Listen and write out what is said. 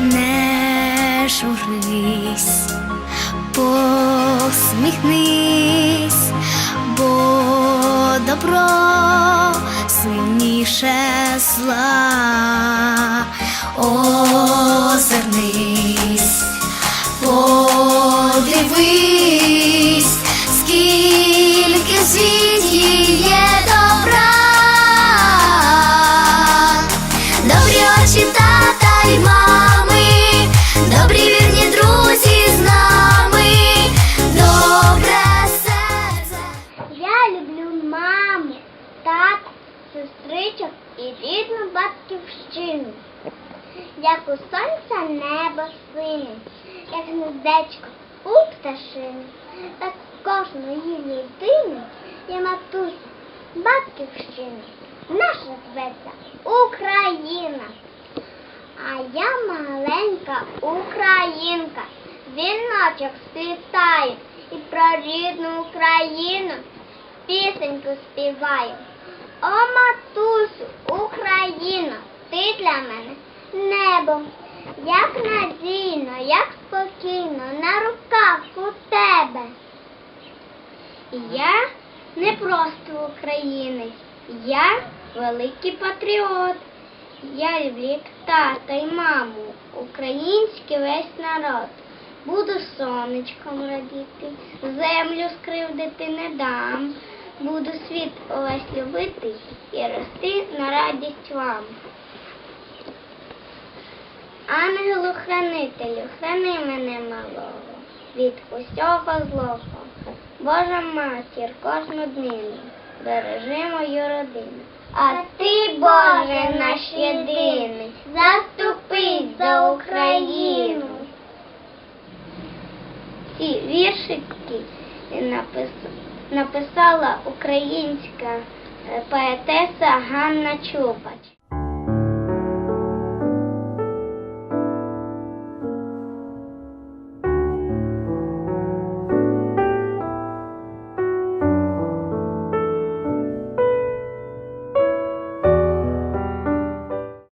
не журись, посміхнись, бо добро сильніше зла. Озирнись, і рідну батьківщину. Як у сонця небо сине, як гнездечко у пташини, так в кожної людини є матуся, батьківщина. Наша зветься Україна. А я маленька українка, віночок сплітаю і про рідну Україну пісеньку співаю. О, матусю, Україно, ти для мене небо, як надійно, як спокійно, на руках у тебе. Я не просто українець, я великий патріот. Я люблю тата й маму, український весь народ. Буду сонечком радіти, землю скривдити не дам. Буду світ увесь любити і рости на радість вам. Ангелу-хранителю, храни мене малого від усього злого. Божа матір, кожну днину, бережи мою родину. А ти, Боже, наш єдиний, заступись за Україну. Ці віршики напис- написала українська е, поетеса Ганна Чубач.